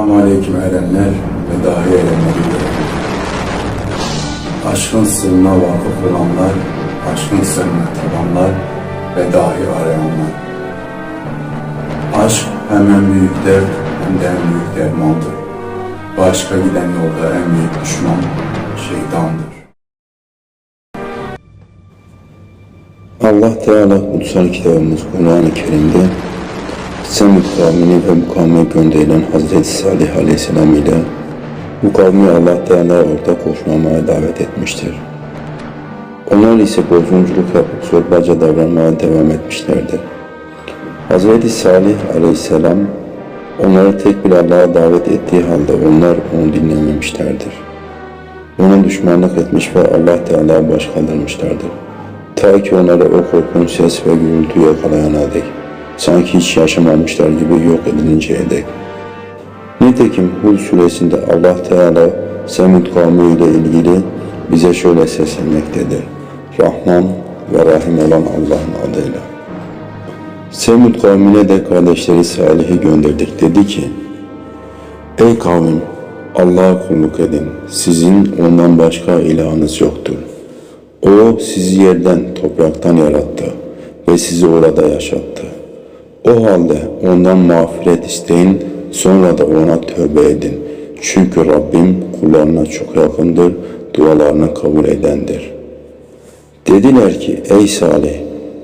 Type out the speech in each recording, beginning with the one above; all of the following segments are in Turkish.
Selamun Aleyküm erenler ve dahi erenleri. Aşkın sırrına vakıf olanlar, aşkın sırrına tabanlar ve dahi arayanlar. Aşk hem en büyük dert hem de en büyük dermandır. Başka giden yolda en büyük düşman şeytandır. Allah Teala kutsal kitabımız Kur'an-ı Kerim'de Semud kavmini ve bu kavme gönderilen Hazreti Salih Aleyhisselam ile bu Allah Teala ortak koşmamaya davet etmiştir. Onlar ise bozgunculuk yapıp zorbaca davranmaya devam etmişlerdir. Hazreti Salih Aleyhisselam onları tek bir Allah'a davet ettiği halde onlar onu dinlememişlerdir. Ona düşmanlık etmiş ve Allah Teala'ya baş kaldırmışlardır. Ta ki onları o korkunç ses ve gürültü yakalayana dek, sanki hiç yaşamamışlar gibi yok edilinceye dek. Nitekim Hud suresinde Allah Teala Semud kavmi ile ilgili bize şöyle seslenmektedir. Rahman ve Rahim olan Allah'ın adıyla. Semud kavmine de kardeşleri Salih'i gönderdik. Dedi ki, Ey kavmim, Allah'a kulluk edin. Sizin ondan başka ilahınız yoktur. O sizi yerden, topraktan yarattı ve sizi orada yaşattı. O halde ondan mağfiret isteyin, sonra da ona tövbe edin. Çünkü Rabbim kullarına çok yakındır, dualarını kabul edendir. Dediler ki, ey Salih,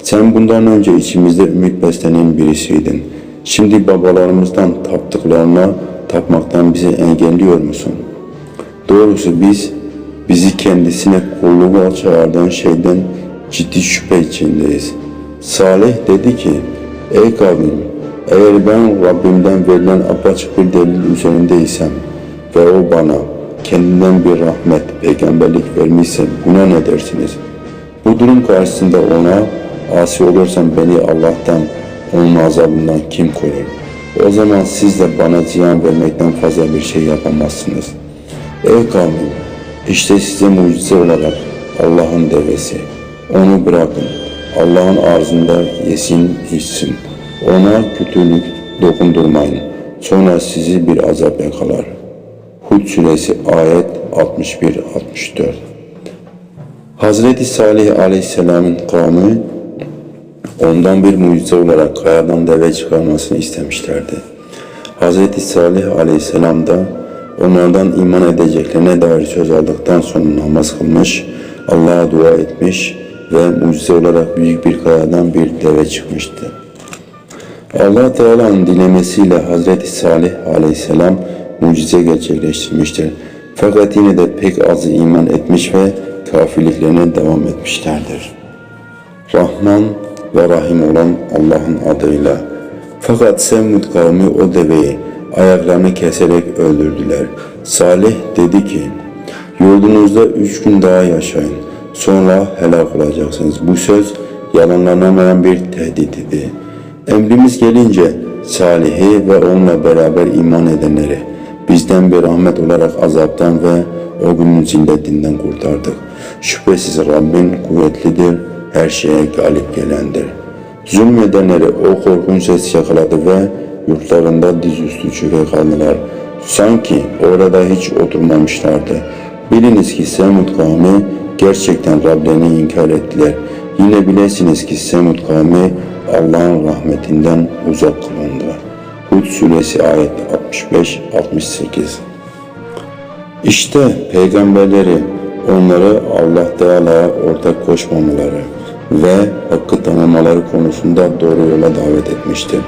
sen bundan önce içimizde ümit beslenen birisiydin. Şimdi babalarımızdan taptıklarına tapmaktan bizi engelliyor musun? Doğrusu biz bizi kendisine kulluğa çağırdığın şeyden ciddi şüphe içindeyiz. Salih dedi ki, ey kavmim, eğer ben Rabbimden verilen apaçık bir delil üzerindeysem ve o bana kendinden bir rahmet, peygamberlik vermişse buna ne dersiniz? Bu durum karşısında ona asi olursam beni Allah'tan, onun azabından kim korur? O zaman siz de bana ziyan vermekten fazla bir şey yapamazsınız. Ey kavmim, işte size mucize olarak Allah'ın devesi. Onu bırakın. Allah'ın arzında yesin, içsin. Ona kötülük dokundurmayın. Sonra sizi bir azap yakalar. Hud suresi ayet 61-64 Hazreti Salih aleyhisselamın kavmi ondan bir mucize olarak kayadan deve çıkarmasını istemişlerdi. Hazreti Salih aleyhisselam da onlardan iman edeceklerine dair söz aldıktan sonra namaz kılmış, Allah'a dua etmiş ve mucize olarak büyük bir kayadan bir deve çıkmıştı. Allah Teala'nın dilemesiyle Hazreti Salih aleyhisselam mucize gerçekleştirmiştir. Fakat yine de pek azı iman etmiş ve kafirliklerine devam etmişlerdir. Rahman ve Rahim olan Allah'ın adıyla. Fakat Semud kavmi o deveyi ayaklarını keserek öldürdüler. Salih dedi ki, yolunuzda üç gün daha yaşayın, sonra helak olacaksınız. Bu söz yalanlanamayan bir tehdit idi. Emrimiz gelince Salih'i ve onunla beraber iman edenleri bizden bir rahmet olarak azaptan ve o günün zilletinden kurtardık. Şüphesiz Rabbin kuvvetlidir, her şeye galip gelendir. Zulmedenleri o korkunç ses yakaladı ve yurtlarında dizüstü çöke kaldılar. Sanki orada hiç oturmamışlardı. Biliniz ki Semud kavmi gerçekten Rablerini inkar ettiler. Yine bilesiniz ki Semud kavmi Allah'ın rahmetinden uzak kılındılar. Hud suresi ayet 65-68 İşte peygamberleri onları Allah Teala'ya ortak koşmamaları ve hakkı tanımaları konusunda doğru yola davet etmiştir.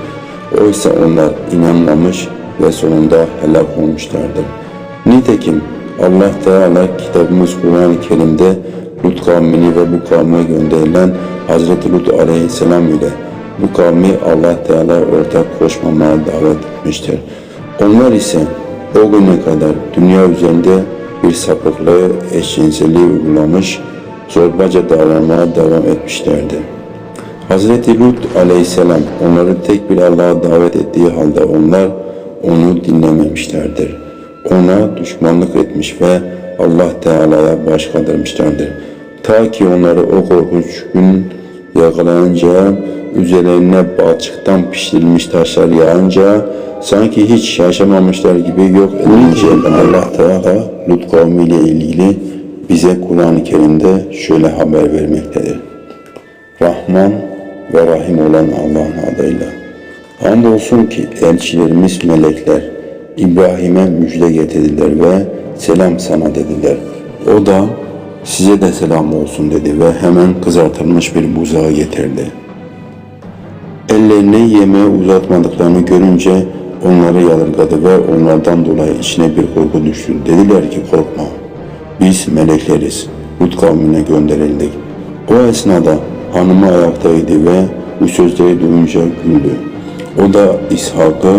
Oysa onlar inanmamış ve sonunda helak olmuşlardır. Nitekim Allah Teala kitabımız Kur'an-ı Kerim'de Lut kavmini ve bu kavme gönderilen Hazreti Lut aleyhisselam ile bu kavmi Allah Teala ortak koşmamaya davet etmiştir. Onlar ise o güne kadar dünya üzerinde bir sapıklığı, eşcinselliği uygulamış, zorbaca davranmaya devam etmişlerdi. Hazreti Lut aleyhisselam onları tek bir Allah'a davet ettiği halde onlar onu dinlememişlerdir. Ona düşmanlık etmiş ve Allah Teala'ya baş kaldırmışlardır. Ta ki onları o korkunç gün yakalayınca üzerlerine balçıktan pişirilmiş taşlar yağınca sanki hiç yaşamamışlar gibi yok edilince Allah Teala Lut kavmiyle ilgili bize Kur'an-ı Kerim'de şöyle haber vermektedir. Rahman ve Rahim olan Allah'ın adıyla. Andolsun ki elçilerimiz melekler İbrahim'e müjde getirdiler ve selam sana dediler. O da size de selam olsun dedi ve hemen kızartılmış bir buzağı getirdi. Ellerini yemeğe uzatmadıklarını görünce onları yadırgadı ve onlardan dolayı içine bir korku düştü. Dediler ki korkma, biz melekleriz, Lut kavmine gönderildik. O esnada hanımı ayaktaydı ve bu sözleri duyunca güldü. O da İshak'ı,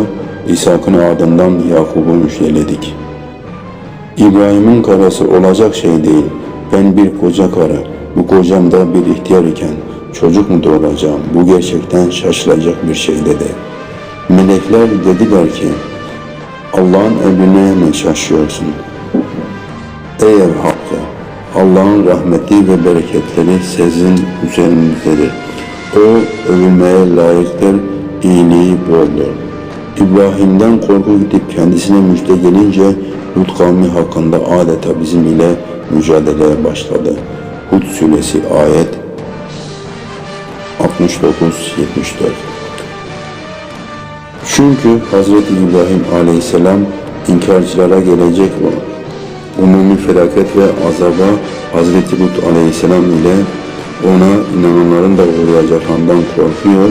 İshak'ın ardından Yakup'u müjdeledik. İbrahim'in karısı olacak şey değil. Ben bir koca karı, bu kocam da bir ihtiyar iken çocuk mu doğuracağım? Bu gerçekten şaşılacak bir şey dedi. Melekler dediler ki, Allah'ın emrine mi şaşıyorsun? Ey hakkı! Allah'ın rahmeti ve bereketleri sizin üzerinizdedir. O övülmeye layıktır, iyiliği boldur. İbrahim'den korku gidip kendisine müjde gelince Hud kavmi hakkında adeta bizim ile mücadeleye başladı. Hud suresi ayet 69-74 Çünkü Hazreti İbrahim aleyhisselam inkarcılara gelecek olan umumi felaket ve azaba Hazreti Lut aleyhisselam ile ona inananların da uğrayacaklarından korkuyor.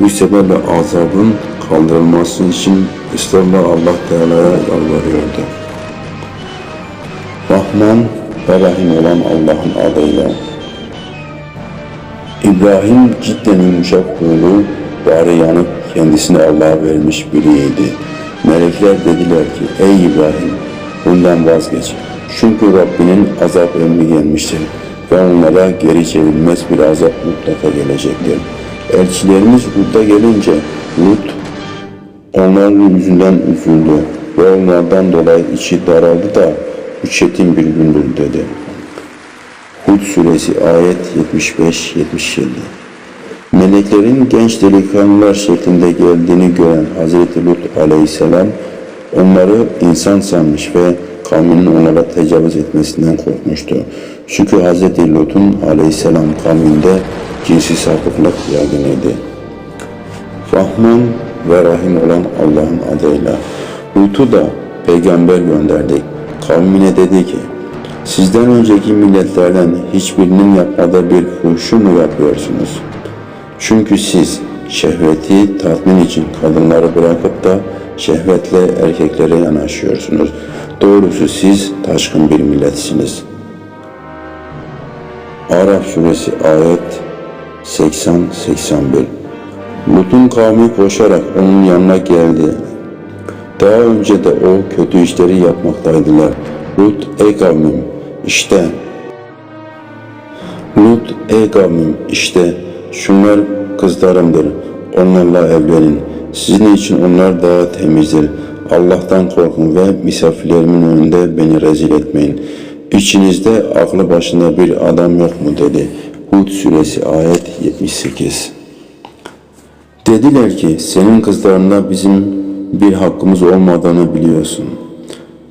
Bu sebeple azabın kaldırılması için ısrarla Allah Teala'ya yalvarıyordu. Rahman ve Rahim olan Allah'ın adıyla. İbrahim cidden yumuşak huylu, bari yanıp kendisini Allah'a vermiş biriydi. Melekler dediler ki, ey İbrahim bundan vazgeç. Çünkü Rabbinin azap emri gelmiştir ve onlara geri çevrilmez bir azap mutlaka gelecektir. Elçilerimiz Lut'a gelince Lut onların yüzünden üzüldü ve onlardan dolayı içi daraldı da bu çetin bir gündür dedi. Hud suresi ayet 75-77 Meleklerin genç delikanlılar şeklinde geldiğini gören Hazreti Lut aleyhisselam onları insan sanmış ve kavminin onlara tecavüz etmesinden korkmuştu. Çünkü Hazreti Lut'un aleyhisselam kavminde cinsi sapıklık yaygınıydı. Rahman ve Rahim olan Allah'ın adıyla Lut'u da peygamber gönderdik. Kavmine dedi ki, sizden önceki milletlerden hiçbirinin yapmadığı bir fuhuşu mu yapıyorsunuz? Çünkü siz şehveti tatmin için kadınları bırakıp da şehvetle erkeklere yanaşıyorsunuz. Doğrusu siz taşkın bir milletsiniz. Araf suresi ayet 80-81 Lut'un kavmi koşarak onun yanına geldi. Daha önce de o kötü işleri yapmaktaydılar. Lut ey kavmim işte Lut ey kavmim işte şunlar kızlarımdır. Onlarla evlenin. Sizin için onlar daha temizdir. Allah'tan korkun ve misafirlerimin önünde beni rezil etmeyin. İçinizde aklı başında bir adam yok mu dedi. Hud suresi ayet 78 Dediler ki senin kızlarında bizim bir hakkımız olmadığını biliyorsun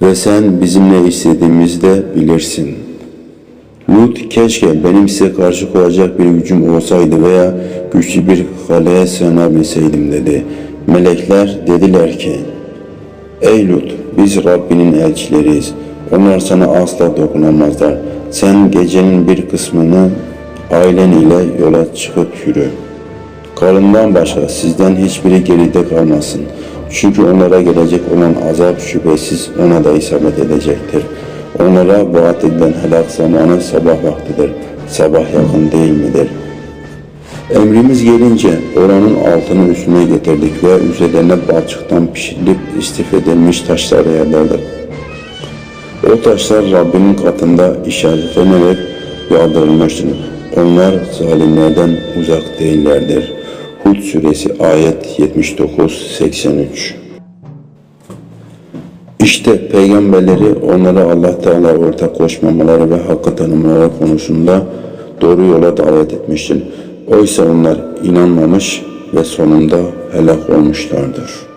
ve sen bizimle istediğimizi de bilirsin. Lut keşke benim size karşı koyacak bir gücüm olsaydı veya güçlü bir kaleye sığınabilseydim dedi. Melekler dediler ki Ey Lut biz Rabbinin elçileriyiz. Onlar sana asla dokunamazlar. Sen gecenin bir kısmını ailen ile yola çıkıp yürü. Karından başka sizden hiçbiri geride kalmasın. Çünkü onlara gelecek olan azap şüphesiz ona da isabet edecektir. Onlara vaat edilen helak zamanı sabah vaktidir. Sabah yakın değil midir? Emrimiz gelince oranın altını üstüne getirdik ve üzerlerine balçıktan pişirilip istif edilmiş taşlar yerlerdir. O taşlar Rabbinin katında işaretlenerek yağdırılmıştır. Onlar zalimlerden uzak değillerdir. Hud suresi ayet 79-83 İşte peygamberleri onlara Allah Teala ortak koşmamaları ve hakkı tanımaları konusunda doğru yola davet etmiştir. Oysa onlar inanmamış ve sonunda helak olmuşlardır.